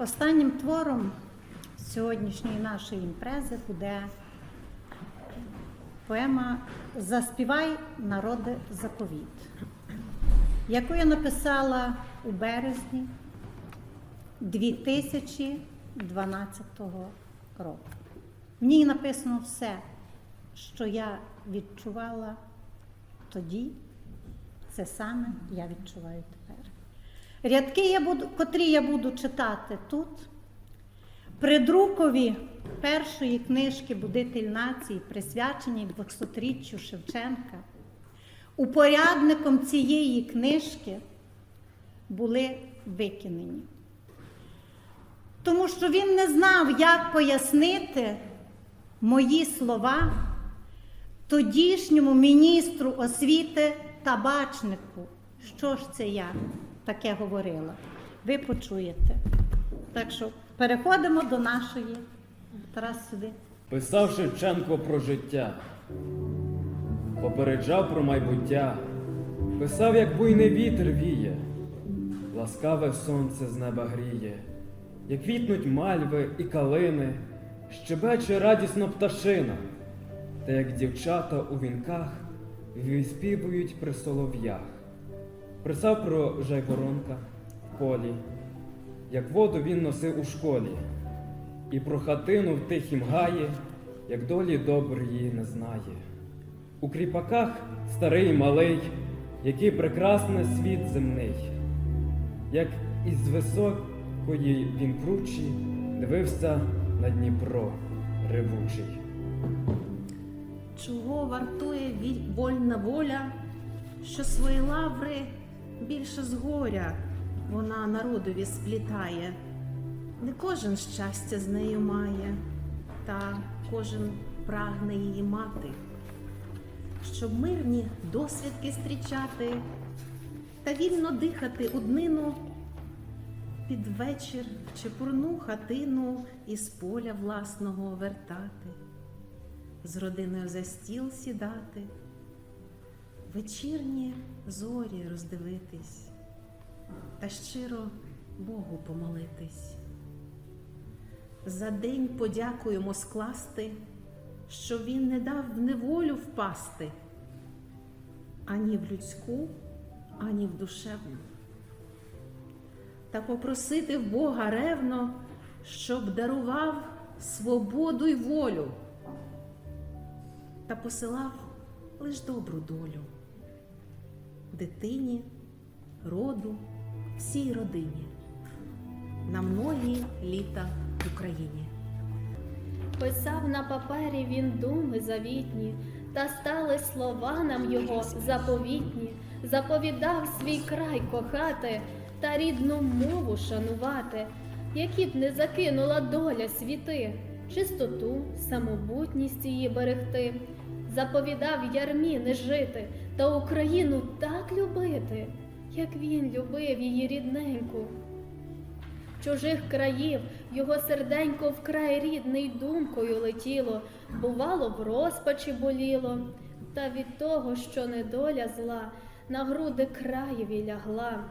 Останнім твором сьогоднішньої нашої імпрези буде поема Заспівай народи заповіт, яку я написала у березні 2012 року. В ній написано все, що я відчувала тоді, це саме я відчуваю. Рядки, я буду, котрі я буду читати тут, при друкові першої книжки Будитель нації, присвяченій 200-річчю Шевченка, упорядником цієї книжки були викинені. Тому що він не знав, як пояснити мої слова тодішньому міністру освіти табачнику. Що ж це я таке говорила? Ви почуєте. Так що переходимо до нашої. Тарас сюди. Писав Шевченко про життя, попереджав про майбуття, писав, як буйний вітер віє, ласкаве сонце з неба гріє, як квітнуть мальви і калини, щебече радісно пташина, та як дівчата у вінках виспівують при солов'ях. Писав про жайворонка в полі, як воду він носив у школі. І про хатину в тихім гаї, як долі доброї не знає. У кріпаках старий і малий, який прекрасний світ земний, як із високої він кручі дивився на Дніпро ревучий. Чого вартує вольна воля, що свої лаври більше з горя вона народові сплітає. Не кожен щастя з нею має, та кожен прагне її мати, щоб мирні досвідки зустрічати та вільно дихати у днину під вечір чи пурну хатину із поля власного вертати з родиною за стіл сідати, вечірні зорі роздивитись та щиро Богу помолитись. За день подякуємо скласти, що він не дав в неволю впасти ані в людську, ані в душевну. Та попросити в Бога ревно, щоб дарував свободу й волю та посилав лиш добру долю дитині, роду, всій родині. На многі літа в Україні. Писав на папері він думи завітні, та стали слова нам його заповітні, заповідав свій край кохати та рідну мову шанувати, які б не закинула доля світи, чистоту, самобутність її берегти, заповідав ярмі не жити та Україну так любити, як він любив її рідненьку. Чужих країв його серденько вкрай рідний думкою летіло, бувало, в розпачі боліло, та від того, що недоля зла, на груди краєві лягла.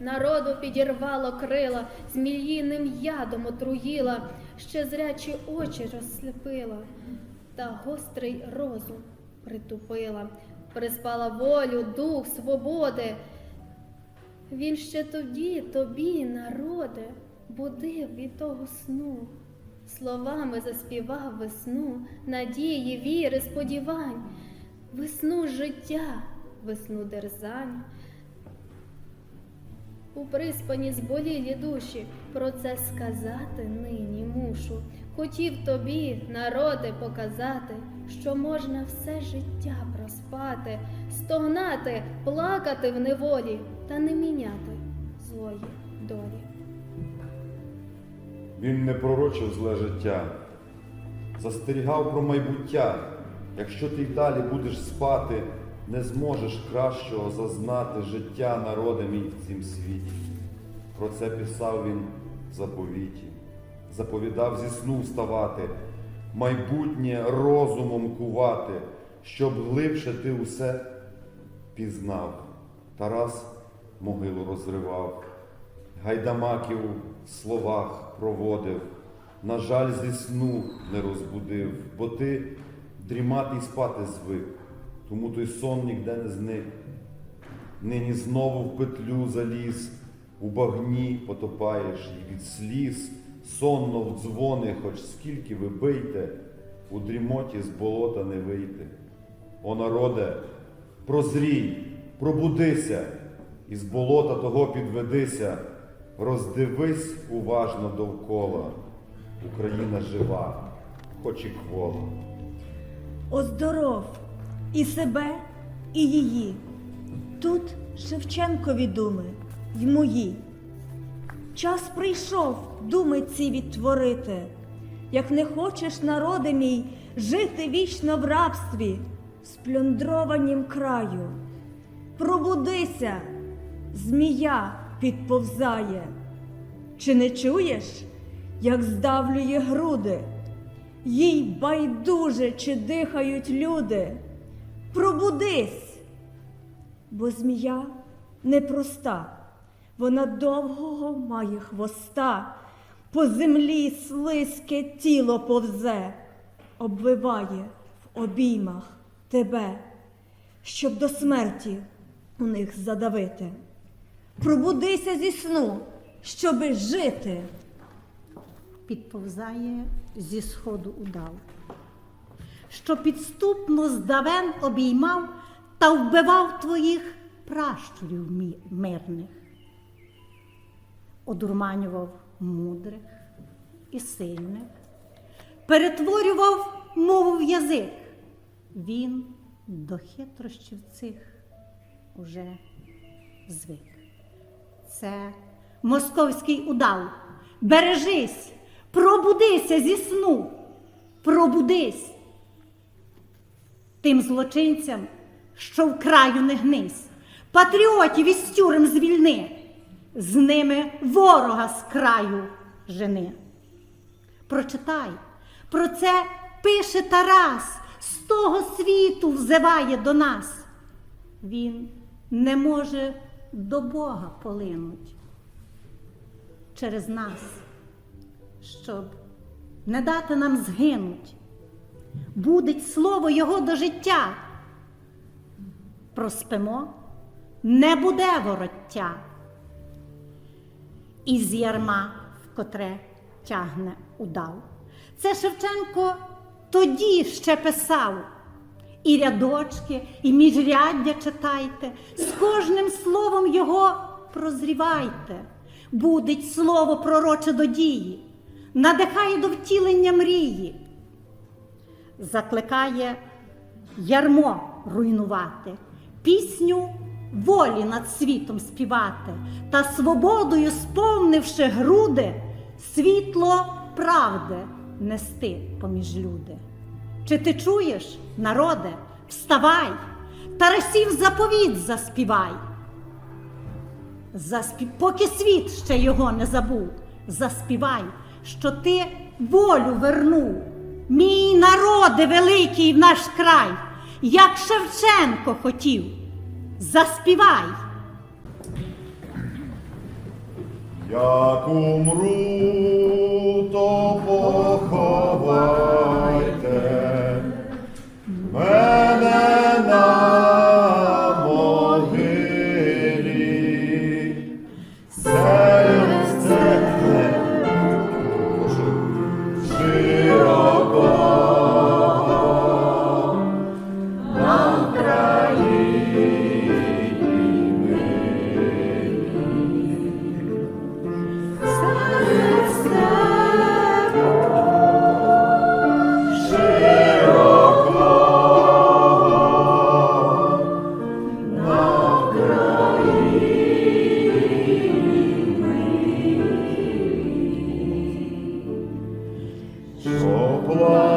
Народу підірвало крила, зміїним ядом отруїла, ще зрячі очі розслепила, та гострий розум притупила, приспала волю, дух свободи. Він ще тоді тобі, народе, будив від того сну, словами заспівав весну, надії, віри, сподівань, весну життя, весну дерзань. У приспані зболілі душі про це сказати нині мушу. Хотів тобі, народи, показати, що можна все життя проспати, стогнати, плакати в неволі та не міняти злої долі. Він не пророчив зле життя, застерігав про майбуття. Якщо ти й далі будеш спати, не зможеш кращого зазнати життя народи мій в цім світі. Про це писав він в заповіті, заповідав зі сну вставати, майбутнє розумом кувати, щоб глибше ти усе пізнав. Тарас могилу розривав, гайдамаків в словах проводив, на жаль, зі сну не розбудив, бо ти дрімати й спати звик, тому той сон ніде не зник. Нині знову в петлю заліз, у багні потопаєш і від сліз, сонно в дзвони, хоч скільки ви бийте, у дрімоті з болота не вийти. О народе, прозрій, пробудися, із болота того підведися, роздивись уважно довкола. Україна жива, хоч і квола. Оздоров і себе, і її. Тут Шевченкові думи й мої. Час прийшов думи ці відтворити. Як не хочеш, народи мій, жити вічно в рабстві, сплюндрованім краю. Пробудися, змія підповзає. Чи не чуєш, як здавлює груди? Їй байдуже, чи дихають люди. Пробудись, бо змія непроста, вона довгого має хвоста, по землі слизьке тіло повзе, обвиває в обіймах тебе, щоб до смерті у них задавити. Пробудися зі сну, щоби жити. підповзає зі сходу удав, що підступно здавен обіймав та вбивав твоїх пращурів мирних, одурманював мудрих і сильних, перетворював мову в язик. Він до хитрощів цих уже звик. Це московський удав. Бережись, пробудися зі сну, пробудись. Тим злочинцям, що в краю не гнись, патріотів із тюрем звільни, з ними ворога з краю жени. Прочитай, про це пише Тарас, з того світу взиває до нас. Він не може до Бога полинуть через нас, щоб не дати нам згинуть. Будить слово Його до життя. Проспимо, не буде вороття. Із ярма, в котре тягне удав. Це Шевченко тоді ще писав. І рядочки, і міжряддя читайте, з кожним словом його прозрівайте. Будить слово пророче до дії, надихає до втілення мрії, закликає ярмо руйнувати, пісню волі над світом співати, та свободою, сповнивши груди, світло правди нести поміж люди. Чи ти чуєш, народе, вставай, Тарасів заповіт заспівай. Заспів... Поки світ ще його не забув, заспівай, що ти волю вернув. Мій народе великий в наш край, як Шевченко хотів, заспівай. Як умру, то поховайте мене на Оплата.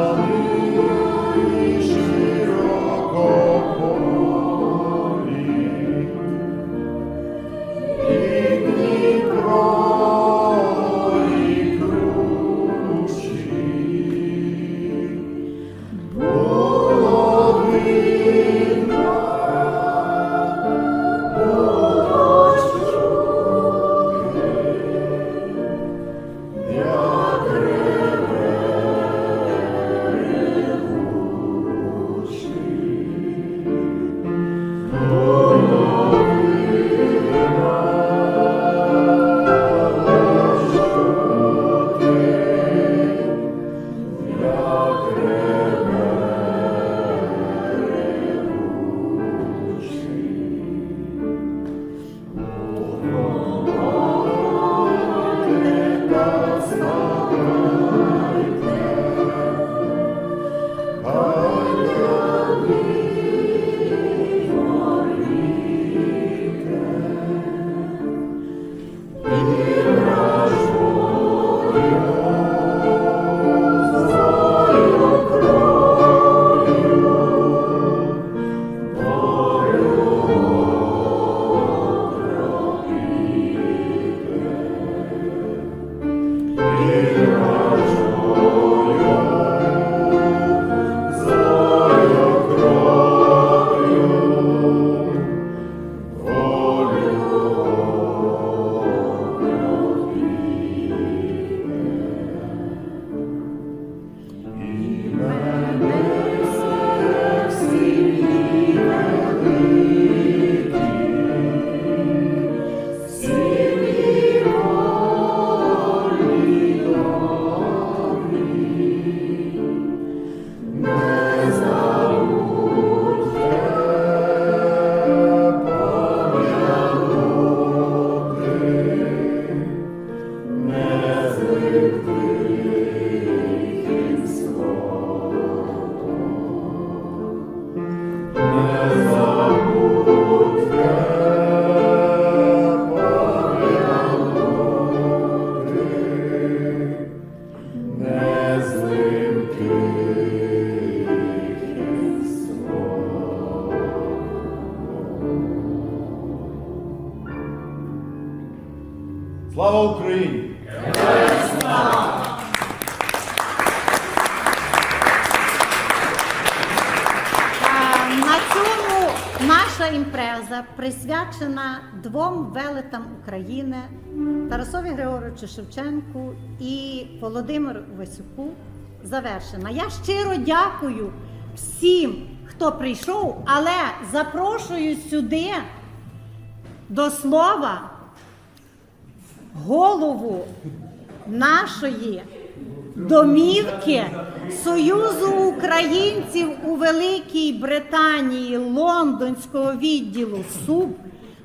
Імпреза присвячена двом велетам України Тарасові Григоровичу Шевченку і Володимиру Васюку завершена. Я щиро дякую всім, хто прийшов, але запрошую сюди до слова голову нашої домівки Союзу українців у Великій Британії Лондонського відділу СУБ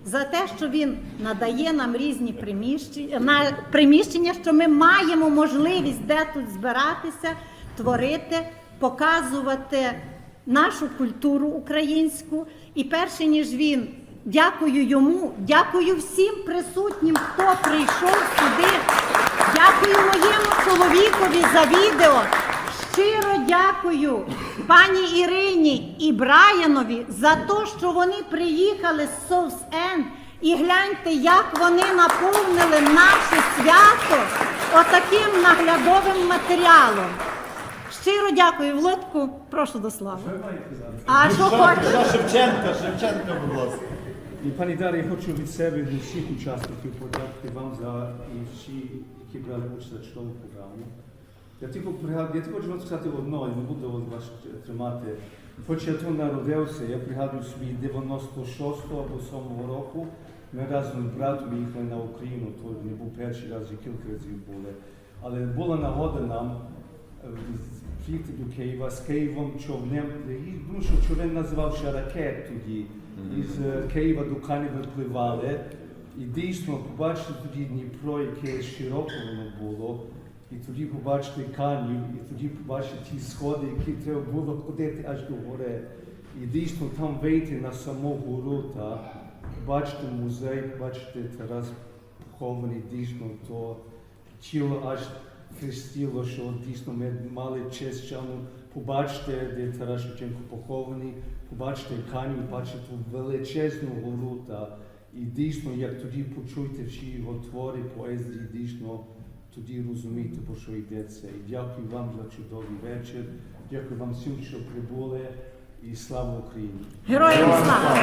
за те, що він надає нам різні приміщення, приміщення, що ми маємо можливість де тут збиратися, творити, показувати нашу культуру українську. І перше ніж він дякую йому, дякую всім присутнім, хто прийшов сюди. Дякую моєму чоловікові за відео. Щиро дякую пані Ірині і Брайанові за те, що вони приїхали з Соус Ен. І гляньте, як вони наповнили наше свято отаким наглядовим матеріалом. Щиро дякую, Володьку, прошу до слави. А що хочеш? Шевченка, Шевченка, будь ласка. І пані Дар'я, я хочу від себе від всіх учасників подякувати вам за і всі, які брали участь в цьому програмі. Я тільки пригадую, я тільки хочу вам сказати одно, і не буду вас тримати. Хоч я тут народився, я пригадую свій 96-го або 7-го року. Ми разом з братом їхали на Україну, то не був перший раз, вже кілька разів були. Але була нагода нам приїхати до Києва з Києвом човнем. Ну, що човен називався ракет тоді. Із Києва до Кані випливали. І дійсно побачити тоді Дніпро, яке широко воно було. І тоді побачити канів, і тоді побачити ті сходи, які треба було ходити аж до гори. І дійсно там вийти на саму гору та побачити музей, побачити Тарас похований, дійсно то тіло аж хрестіло, що дійсно ми мали честь чому побачити, де Тарас Шевченко похований, побачити канів, побачити ту величезну гору. Та, і дійсно, як тоді почуєте всі його твори, поезії, дійсно тоді розумієте, про що йдеться. І дякую вам за чудовий вечір. Дякую вам всім, що прибули. І слава Україні! Героям слава!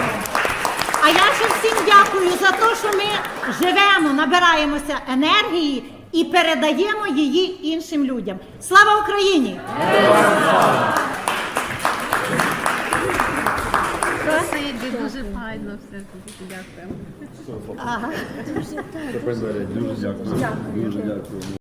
А я ще всім дякую за те, що ми живемо, набираємося енергії і передаємо її іншим людям. Слава Україні! Спасибі, дуже файно все. Дякую. Дуже дякую. Дуже дякую.